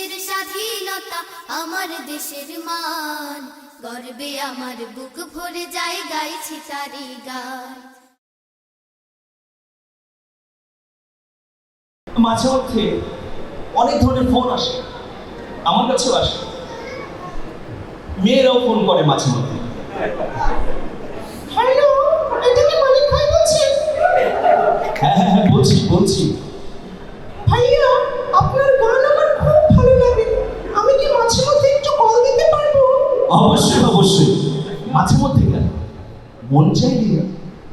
দেশের স্বাধীনতা আমার দেশের মান। গর্বে আমার বুক ভরে যায় গাইছি তারি গান। মাঝে মধ্যে অনেক ধরনের ফোন আসে আমার কাছেও আসে। মেয়েরাও ফোন করে মাঝে মধ্যে। হ্যালো এটা কি মালিক ভাই বলছেন? হ্যাঁ হ্যাঁ হ্যাঁ বলছি বলছি। ভাইয়া আপনার গান আমার খুব ভালো লাগে আমি কি মাঝে মধ্যে একটু কল দিতে পারব অবশ্যই অবশ্যই। মাঝে মধ্যে কেন মন চাইলে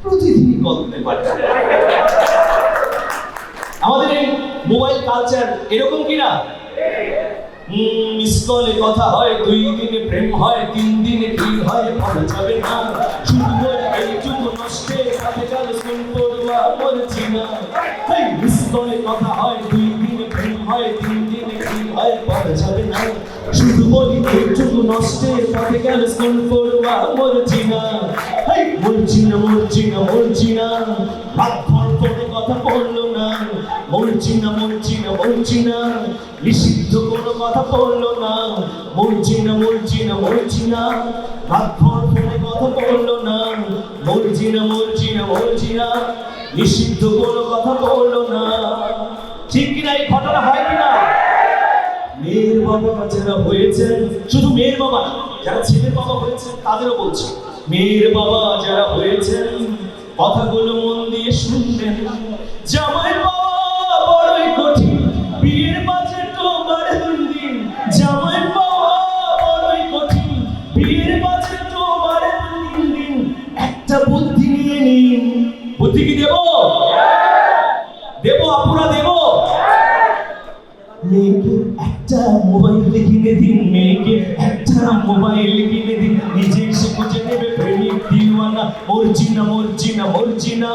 প্রতিদিনই কল দিতে পারে। আমাদের এই মোবাইল কালচার এরকম কি না? মিস কলে কথা হয়, দুই দিনে প্রেম হয়, তিন দিনে কি হয় ভালো যাবে না। শুধু ওই এইটুকু নষ্টে সাথে গেল স্কুল পড়ুয়া বলছি না। মিস কলে কথা হয়, দুই দিনে প্রেম হয় হয় ভালো যাবে না। শুধু বলি, এইটুকু নষ্টের পথে গেল স্কুল পড়ুয়া? মরছি না। মরছি না মরছি না মরছি না। রাত ভর কোনো কথা বলল না। মরছি না মরছি না মরছি না। নিষিদ্ধ কোনো কথা বলল না। মরছি না মরছি না মরছি না। রাত ভর ফোনে কথা বলল না। মরছি না মরছি না মরছি না। নিষিদ্ধ কোনো কথা বলল না। ঠিক কিনা এই ঘটনা হয় কিনা মেয়ের বাবা যারা হয়েছেন, শুধু মেয়ের বাবা যারা ছেলের বাবা হয়েছেন, তাদেরও বলছে, মেয়ের বাবা যারা হয়েছেন, কথাগুলো মন দিয়ে শুনবেন জামাই মোবাইল কিনে দিন নিজে এসে খুঁজে নেবে প্রেমিক দিওয়ানা। মরছি না মরছি না মরছি না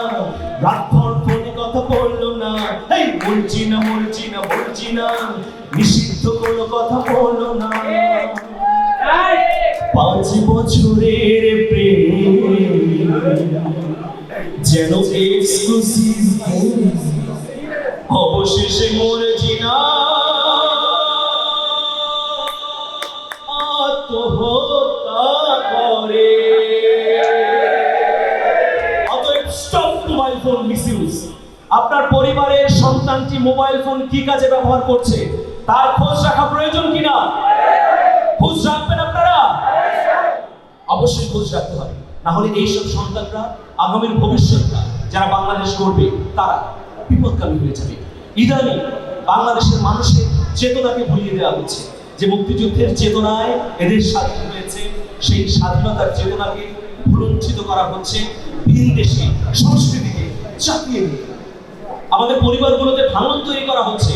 রাত ভর ফোনে কথা বলল না। এই মরছি না মরছি না মরছি না নিষিদ্ধ কোনো কথা বলল না। পাঁচ বছরের প্রেম যেন এক্সক্লুসিভ অবশেষে মরেছি না মিসইউজ আপনার পরিবারের সন্তানটি মোবাইল ফোন কি কাজে ব্যবহার করছে? তার খোঁজ রাখা প্রয়োজন কিনা? খোঁজ রাখবেন আপনারা? অবশ্যই খোঁজ রাখতে হবে। না হলে এইসব সন্তানরা আগামীর ভবিষ্যৎটা যারা বাংলাদেশ করবে তারা বিপদগামী হয়ে যাবে। ইদানিং বাংলাদেশের মানুষের চেতনাকে ভুলিয়ে দেওয়া হচ্ছে। যে মুক্তিযুদ্ধের চেতনায় এদের স্বাধীন হয়েছে, সেই স্বাধীনতার চেতনাকে ভুলঞ্চিত করা হচ্ছে ভিন দেশে, সংস্কৃতিকে চাপিয়ে দিয়ে আমাদের পরিবারগুলোতে ভাঙন তৈরি করা হচ্ছে।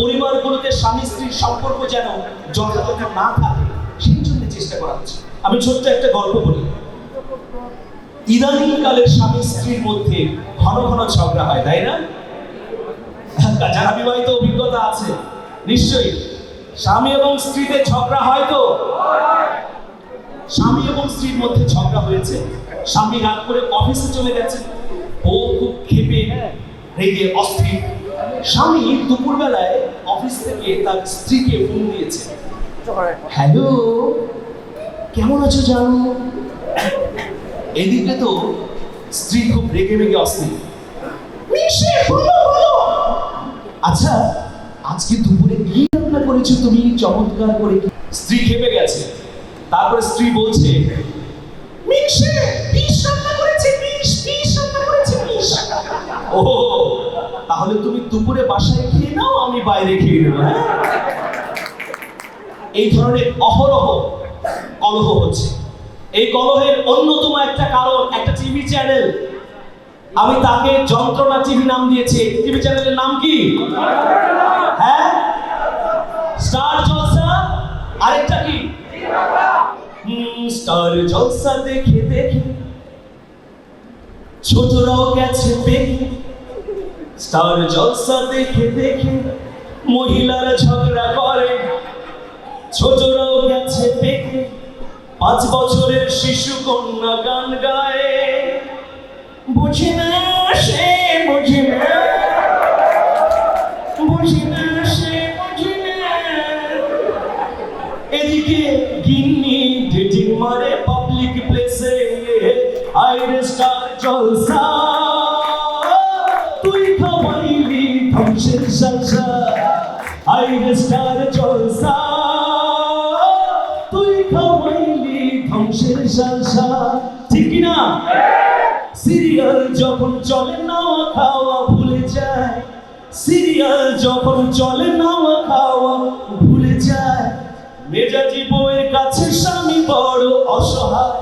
পরিবারগুলোতে স্বামী স্ত্রীর সম্পর্ক যেন যথাযথ না থাকে, সেই জন্য চেষ্টা করা হচ্ছে। আমি ছোট্ট একটা গল্প বলি। ইদানিং কালের স্বামী স্ত্রীর মধ্যে ঘন ঘন ঝগড়া হয়, তাই না? যারা বিবাহিত অভিজ্ঞতা আছে, নিশ্চয়ই। স্বামী এবং স্ত্রীতে ঝগড়া হয় তো? স্বামী এবং স্ত্রীর মধ্যে ঝগড়া হয়েছে। স্বামী রাগ করে অফিসে চলে গেছে ও খুব ক্ষেপে রেগে অস্থির। স্বামী দুপুরবেলায় অফিস থেকে তার স্ত্রীকে ফোন দিয়েছে। হ্যালো কেমন আছো জানো? এদিকে তো স্ত্রী খুব রেগে মেগে অস্থির। আচ্ছা আজকে দুপুরে কি রান্না করেছ তুমি? চমৎকার করে স্ত্রী খেপে গেছে। তারপরে স্ত্রী বলছে ও, তাহলে তুমি দুপুরে বাসায় খেয়ে নাও, আমি বাইরে খেয়ে নেব হ্যাঁ? এই ধরনের অহরহ কলহ হচ্ছে। এই কলহের অন্যতম একটা কারণ একটা টিভি চ্যানেল আমি তাকে যন্ত্রণা টিভি নাম দিয়েছি। টিভি চ্যানেলের নাম কি? হ্যাঁ? স্টার জলসা আরেকটা কি? স্টার জলসা দেখে দেখে ছোটরাও গেছে পেকে স্টার জলসা দেখে দেখে মহিলারা ঝগড়া করে। ছোটরাও গেছে দেখে, পাঁচ বছরের শিশু কন্যা গান গায়। বুঝি না আইরে স্টার জলসা, তুই খাওয়াইলি ধ্বংসের সংসার ঠিক না সিরিয়াল যখন চলে না, খাওয়া ভুলে যায়। সিরিয়াল যখন চলে না, খাওয়া ভুলে যায়। মেজাজি বউয়ের কাছে স্বামী বড় অসহায়।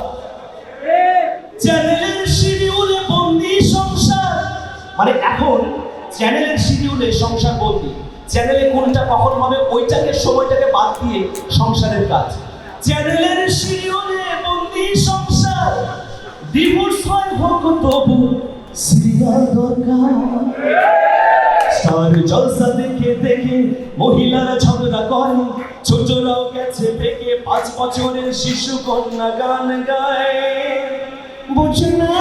চ্যানেলের শিডিউলে বন্দি সংসার। মানে এখন চ্যানেলের শিডিউলে সংসার বন্দি। চ্যানেলে কোনটা কখন হবে, ওইটাকে, সময়টাকে বাদ দিয়ে সংসারের কাজ। চ্যানেলের শিডিউলে বন্দি সংসার ডিভোর্স হয় হোক তবু সিরিয়াল দরকার। স্টার জলসা দেখে দেখে মহিলারা ঝগড়া করে, ছোটরাও গেছে থেকে পাঁচ বছরের শিশু কন্যা গান গায়। বুঝে না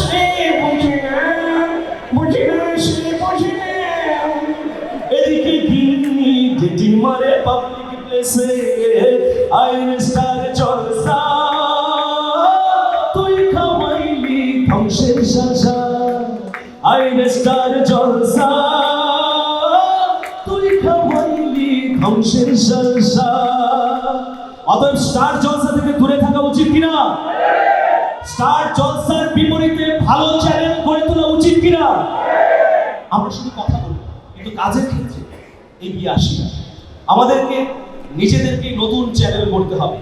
সে, বুঝে না বুঝে না সে। মারে পাবলিক প্লেসে আইন স্টার জলসা। তুই খাওয়াইলি ধ্বংসের সংসার আইন স্টার জলসা। তুই খাওয়াইলি ধ্বংসের সংসার অতএব স্টার জলসা থেকে দূরে থাকা উচিত কিনা? স্টার জলসার বিপরীতে ভালো চ্যানেল গড়ে তোলা উচিত কিনা? আমরা শুধু কথা বলি কিন্তু কাজের ক্ষেত্রে এগিয়ে আসি না। আমাদেরকে নিজেদেরকে নতুন চ্যানেল করতে হবে।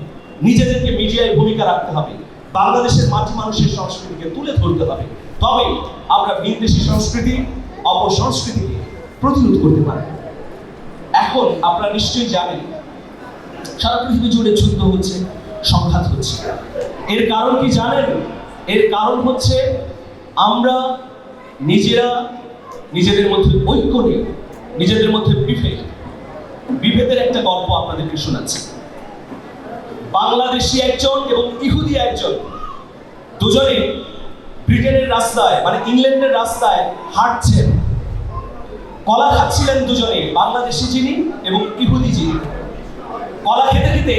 নিজেদেরকে মিডিয়ায় ভূমিকা রাখতে হবে। বাংলাদেশের মাটি মানুষের সংস্কৃতিকে তুলে ধরতে হবে। তবে আমরা বিদেশি সংস্কৃতি অপসংস্কৃতিকে প্রতিরোধ করতে পারি এখন আপনারা নিশ্চয়ই জানেন, সারা পৃথিবী জুড়ে যুদ্ধ হচ্ছে, সংঘাত হচ্ছে। এর কারণ কি জানেন? এর কারণ হচ্ছে আমরা নিজেরা নিজেদের মধ্যে ঐক্য নেই নিজেদের মধ্যে বিভেদ বিভেদের একটা গল্প আপনাদেরকে শোনাচ্ছি। বাংলাদেশি একজন এবং ইহুদি একজন দুজনে ব্রিটেনের রাস্তায় মানে ইংল্যান্ডের রাস্তায় হাঁটছেন। কলা খাচ্ছিলেন দুজনে বাংলাদেশি যিনি এবং ইহুদি যিনি। কলা খেতে খেতে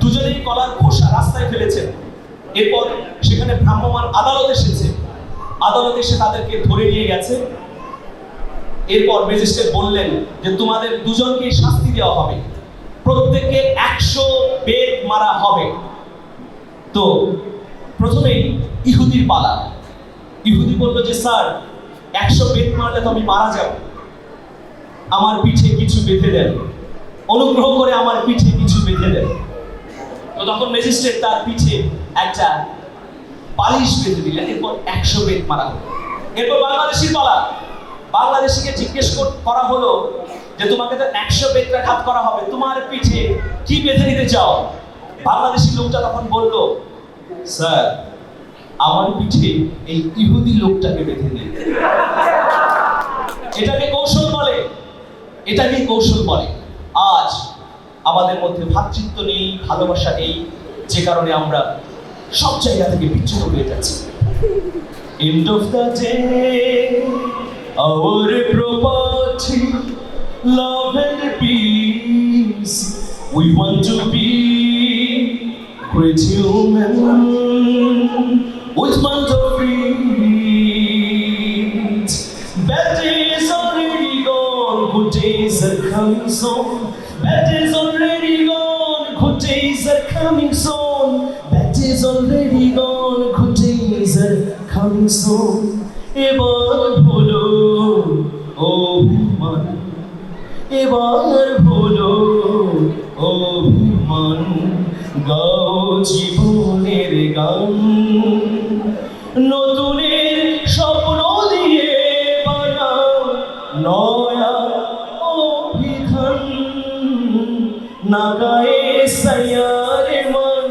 দুজনেই কলার খোসা রাস্তায় ফেলেছেন। এরপর সেখানে ভ্রাম্যমান আদালত এসেছে। আদালত এসে তাদেরকে ধরে নিয়ে গেছে। এরপর ম্যাজিস্ট্রেট বললেন যে তোমাদের দুজনকেই শাস্তি দেওয়া হবে। প্রত্যেককে একশো বেদ মারা হবে। তো প্রথমেই ইহুদির পালা। ইহুদি বলল যে, স্যার, একশো বেদ মারলে তো আমি মারা যাব। আমার পিঠে কিছু বেঁধে দেন। অনুগ্রহ করে আমার পিঠে কিছু বেঁধে দেন। তো তখন ম্যাজিস্ট্রেট তার পিঠে একটা পালিশ বেঁধে দিলেন, এরপর একশো বেদ মারা এরপর বাংলাদেশির পালা। বাংলাদেশিকে জিজ্ঞেস করা হলো যে তোমাকে তো একশো বেত্রাঘাত করা হবে। তোমার পিঠে কি বেঁধে নিতে চাও? বাংলাদেশি লোকটা তখন বলল স্যার আমার পিঠে এই ইহুদি লোকটাকে বেঁধে দিন এটাকে কৌশল বলে। এটাকে কৌশল বলে। আজ আমাদের মধ্যে ভ্রাতৃত্ব নেই ভালোবাসা নেই যে কারণে আমরা সব জায়গা থেকে বিচ্ছুত হয়ে যাচ্ছি। End of the day, Our property, love and peace. We want to be great human with man to read. Bad days already gone, good days are coming soon. Bad days already gone, good days are coming soon. Bad days already gone, good days are coming soon. এবার হলো অভিমান। গাও জীবনের গান। নতুনের স্বপ্ন দিয়ে বানাও নয়া অভিধান। নাগায়ে সায়ারে মন।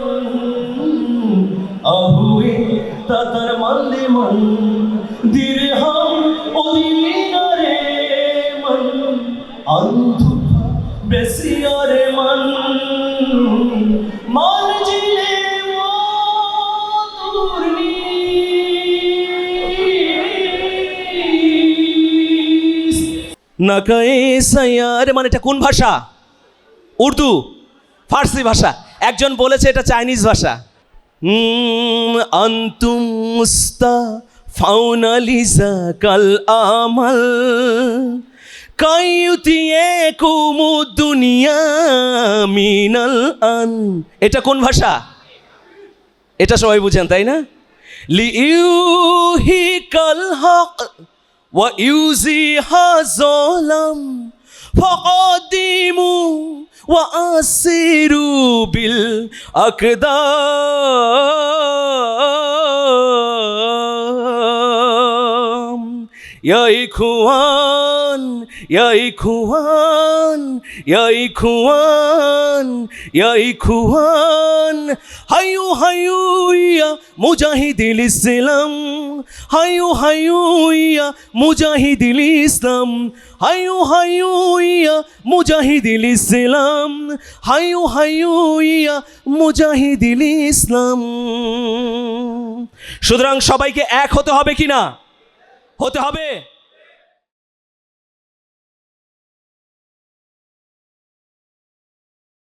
আহুয়ে তাতার মাল্লে মন। নাকায়ে সায়ারে মানে এটা কোন ভাষা? উর্দু ফার্সি ভাষা। একজন বলেছে এটা চাইনিজ ভাষা। হুম, আন্তুম মুস্তা ফাউনালিজা কাল আমাল কাইউতিয়ে কুমু মিনাল আন। এটা কোন ভাষা? এটা সবাই বুঝেন তাই না? লিউহি কাল হক। ওয়া ইউজি হাজলাম ফকদিমু ওয়া আসিরু বিল আকদাম ইয়া ইখওয়ান ইয়া ইখওয়ান ইয়া ইখওয়ান ইয়া ইখওয়ান হায়ু হায়ু, ইয়া মুজাহিদিল ইসলাম। হায়ু হায়ু, ইয়া মুজাহিদিল ইসলাম। হায়ু হায়ু, ইয়া মুজাহিদিল ইসলাম। হায়ু হায়ু, ইয়া মুজাহিদিল ইসলাম। সুতরাং সবাইকে এক হতে হবে কি না হতে হবে?